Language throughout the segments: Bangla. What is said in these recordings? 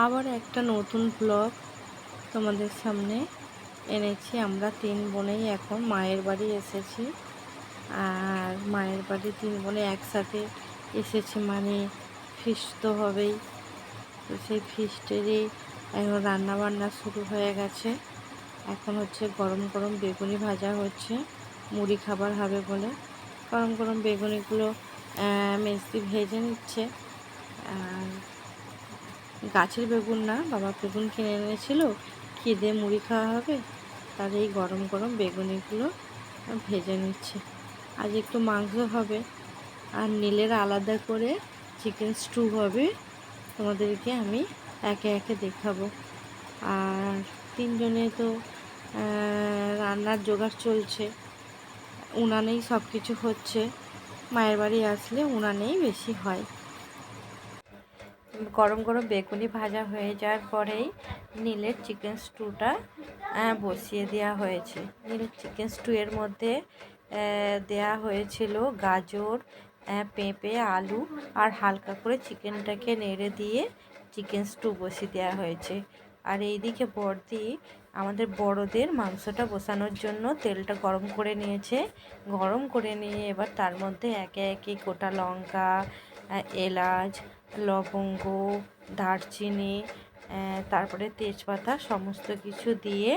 আবার একটা নতুন ব্লগ তোমাদের সামনে এনেছি। আমরা তিন বোনেই এখন মায়ের বাড়ি এসেছি। আর মায়ের বাড়ি তিন বোনে একসাথে এসেছি মানে ফিস্ট তো হবেই। তো সেই ফিস্টেরই এখন রান্না বান্না শুরু হয়ে গেছে। এখন হচ্ছে গরম গরম বেগুনি ভাজা হচ্ছে। মুড়ি খাবার হবে বলে। গরম গরম বেগুনিগুলো মেজদি ভেজে নিচ্ছে। আর গাছের বেগুন না, বাবা বেগুন কিনে এনেছিল, খিদে মুড়ি খাওয়া হবে, তার এই গরম গরম বেগুনিগুলো ভেজে নিচ্ছে। আজ একটু মাংস হবে, আর নীলের আলাদা করে চিকেন স্টু হবে, তোমাদেরকে আমি একে একে দেখাবো। আর তিনজনে তো রান্নার জোগাড় চলছে, উনানেই সব কিছু হচ্ছে, মায়ের বাড়ি আসলে উনানেই বেশি হয়। গরম গরম বেগুনি ভাজা হয়ে যাওয়ার পরেই নীলের চিকেন স্টুটা বসিয়ে দেওয়া হয়েছে। নীলের চিকেন স্টুয়ের মধ্যে দেয়া হয়েছিল গাজর পেঁপে, আলু আর হালকা করে চিকেনটাকে নেড়ে দিয়ে চিকেন স্টু বসিয়ে দেওয়া হয়েছে। আর এইদিকে বর্দি আমাদের বড়দের মাংসটা বসানোর জন্য তেলটা গরম করে নিয়েছে। গরম করে নিয়ে এবার তার মধ্যে একে একে গোটা লঙ্কা এলাচ, লবঙ্গ, দারচিনি তারপরে তেজপাতা সমস্ত কিছু দিয়ে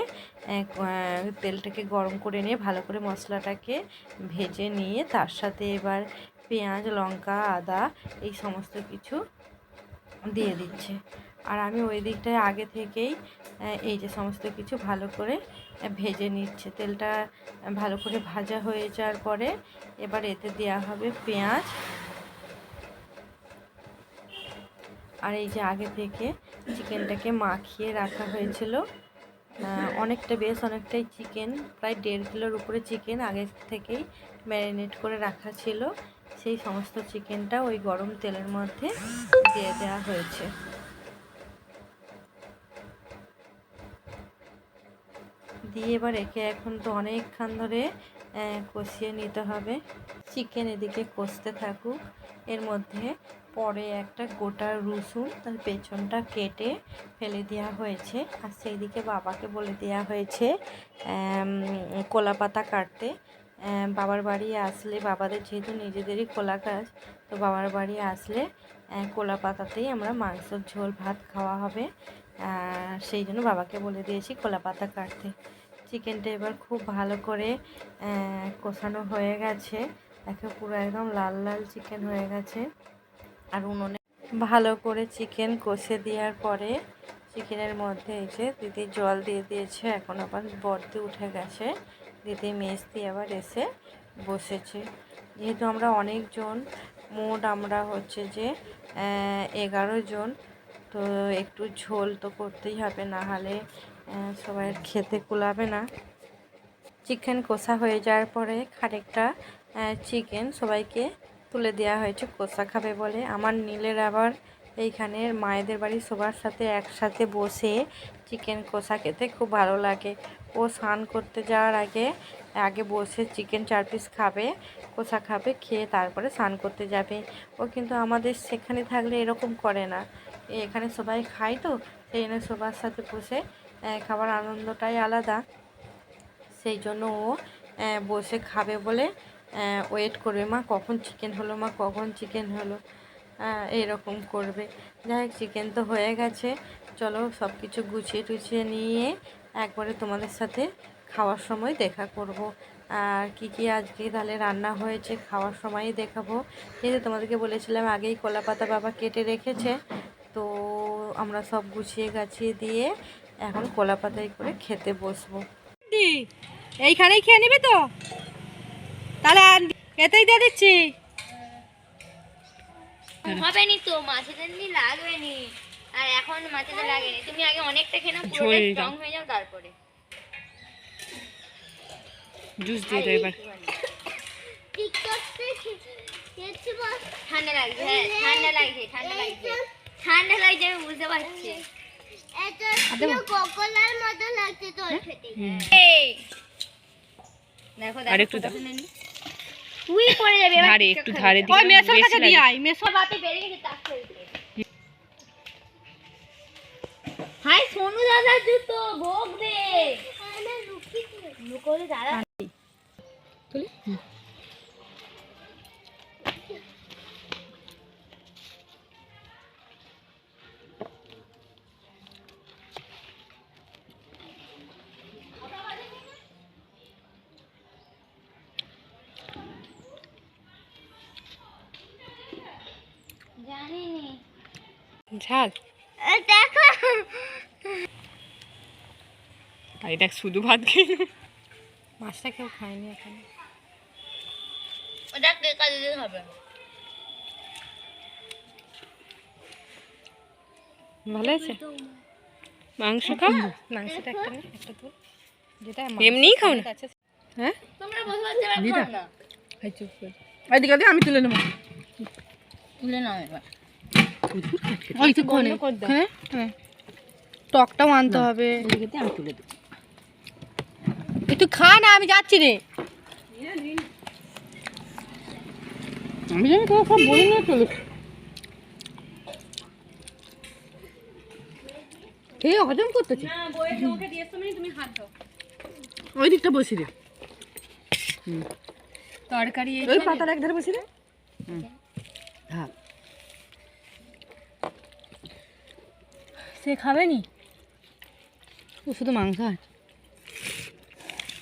তেলটাকে গরম করে নিয়ে ভালো করে মশলাটাকে ভেজে নিয়ে তার সাথে এবার পেঁয়াজ, লঙ্কা, আদা এই সমস্ত কিছু দিয়ে দিচ্ছে। আর আমি ওই দিকটায় আগে থেকেই এই যে সমস্ত কিছু ভালো করে ভেজে নিচ্ছে। তেলটা ভালো করে ভাজা হয়ে যাওয়ার পরে এবার এতে দেওয়া হবে পেঁয়াজ আর এই যে আগে থেকে চিকেনটাকে মাখিয়ে রাখা হয়েছিল। অনেকটা বেশ অনেকটাই চিকেন, প্রায় দেড় কিলোর উপরে চিকেন আগে থেকেই ম্যারিনেট করে রাখা ছিল। সেই সমস্ত চিকেনটা ওই গরম তেলের মধ্যে দিয়ে দেওয়া হয়েছে। দিয়ে এবার একে এখন তো অনেকক্ষণ ধরে কষিয়ে নিতে হবে। চিকেন এদিকে কষতে থাকুক। এর মধ্যে পরে একটা গোটা রসুন তার পেছনটা কেটে ফেলে দেওয়া হয়েছে। আর সেই দিকে বাবাকে বলে দেওয়া হয়েছে কলা পাতা কাটতে। বাবার বাড়ি আসলে বাবাদের যেহেতু নিজেদেরই খোলা কাজ, তো বাবার বাড়ি আসলে কলা পাতাতেই আমরা মাংসর ঝোল, ভাত খাওয়া হবে। সেই জন্য বাবাকে বলে দিয়েছি কলা পাতা কাটতে। চিকেনটা এবার খুব ভালো করে কষানো হয়ে গেছে। একে পুরো একদম লাল লাল চিকেন হয়ে গেছে। আর উনুনে ভালো করে চিকেন কষে দেওয়ার পরে চিকেনের মধ্যে এসে দিদি জল দিয়ে দিয়েছে, এখন আবার বর্দি উঠে গেছে। দিদি মেস্তি আবার এসে বসেছে। যেহেতু আমরা অনেকজন, মোট আমরা হচ্ছে যে এগারো জন, তো একটু ঝোল তো করতেই হবে, না হলে সবাই খেতে কুলাবে না। চিকেন কষা হয়ে যাওয়ার পরে খানিকটা চিকেন সবাইকে তুলে দেওয়া হয়েছে কষা খাবে বলে। আমার নীলের আবার এইখানে মায়েদের বাড়ি সবার সাথে একসাথে বসে চিকেন কষা খেতে খুব ভালো লাগে। ও স্নান করতে যাওয়ার আগে আগে বসে চিকেন চার পিস খাবে কষা খাবে, খেয়ে তারপরে স্নান করতে যাবে। ও কিন্তু আমাদের সেখানে থাকলে এরকম করে না। এখানে সবাই খায় তো, সেই জন্য সবার সাথে বসে খাবার আনন্দটাই আলাদা। সেই জন্য ও বসে খাবে বলে ওয়েট করবে। মা, কখন চিকেন হলো? মা, কখন চিকেন হলো? এরকম করবে। যাই হোক চিকেন তো হয়ে গেছে। চলো সব কিছু গুছিয়ে টুছিয়ে নিয়ে একবারে তোমাদের সাথে খাওয়ার সময় দেখা করব। আর কি কি আজকে তাহলে রান্না হয়েছে খাওয়ার সময়ই দেখাবো। যেহেতু তোমাদেরকে বলেছিলাম, আগেই কলা পাতা বাবা কেটে রেখেছে। তো আমরা সব গুছিয়ে গাছিয়ে দিয়ে এখন কলা পাতায় করে খেতে বসবো। এইখানেই খেয়ে নিবি তো? তাহলে এতেই দিয়ে দিচ্ছি। হবে নি তো মাছেদের নি লাগবে নি। আর এখন মাছেদের লাগে নি। তুমি আগে অনেকটা খেয়ে নাও পুরোটা স্ট্রং হয়ে যাও তারপরে। জুস দিয়ে দাও এবার। ঠান্ডা লাগছে হ্যাঁ ঠান্ডা লাগছে ঠান্ডা লাগছে। ঠান্ডা লাগছে আমি বুঝতে পারছি। দেখো আর একটু দাও। তুই পড়ে যাবে ধারে একটু ধারে দিকে ওই মেসোর কাছে দিয়ে আয় মেসো বাতে বেরিয়ে গেছে তাক করে হাই সোনু দাদা জুতো ভোগ দে। লুকোরে দাদা। হ্যাঁ, তুলি। ঝাল দেখো। দেখ শুধু ভাত খেয়ে মাছটা কেউ খায়নি এখন। ওটা কে কাজে হবে? ভালো আছে? মাংস খাও? মাংসটা একটা নে, একটা তো যেটা এমনিই খাও না। হ্যাঁ? তোমরা বসে বসে ব্যাগ না। চুপ করে। এদিকে আমি তুলে নেব। তুলে নাও এবার। ওই হ্যাঁ? হ্যাঁ। টকটাও আনতে হবে। একটু খা না আমি যাচ্ছি রে। আমি জানি তো সব বলে নিয়ে চলে খেয়ে হজম করতেছি? ওই দিকটা বসি রে তরকারি ওই পাতার এক ধারে বসি রে হ্যাঁ। সে খাবে নি? ও শুধু মাংস আছে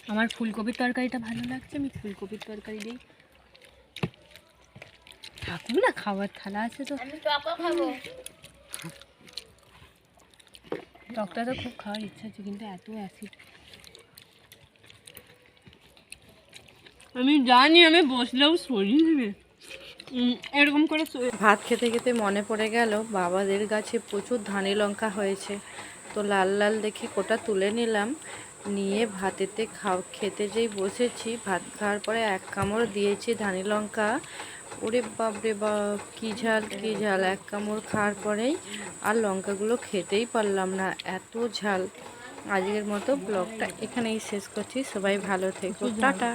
আমার ফুলকপির তরকারিটা ভালো লাগছে আমি ফুলকপির তরকারি দিই। থাকুক না খাবার থালা আছে তো। টকটা তো খুব খাওয়ার ইচ্ছা আছে কিন্তু এত অ্যাসিড আমি জানি আমি বসলেও শরীর এরকম করে ভাত খেতে খেতে মনে পড়ে গেল বাবাদের গাছে প্রচুর ধানি লঙ্কা হয়েছে। তো লাল লাল দেখে কোটা তুলে নিলাম নিয়ে ভাতেতে খাও খেতে যেই বসেছি ভাত খাওয়ার পরে এক কামড় দিয়েছি ধানি লঙ্কা। ওরে বাপরে বাপ কী ঝাল কী ঝাল। এক কামড় খাওয়ার পরেই আর লঙ্কাগুলো খেতেই পারলাম না এত ঝাল। আজকের মতো ব্লগটা এখানেই শেষ করছি সবাই ভালো থেকো টাটা।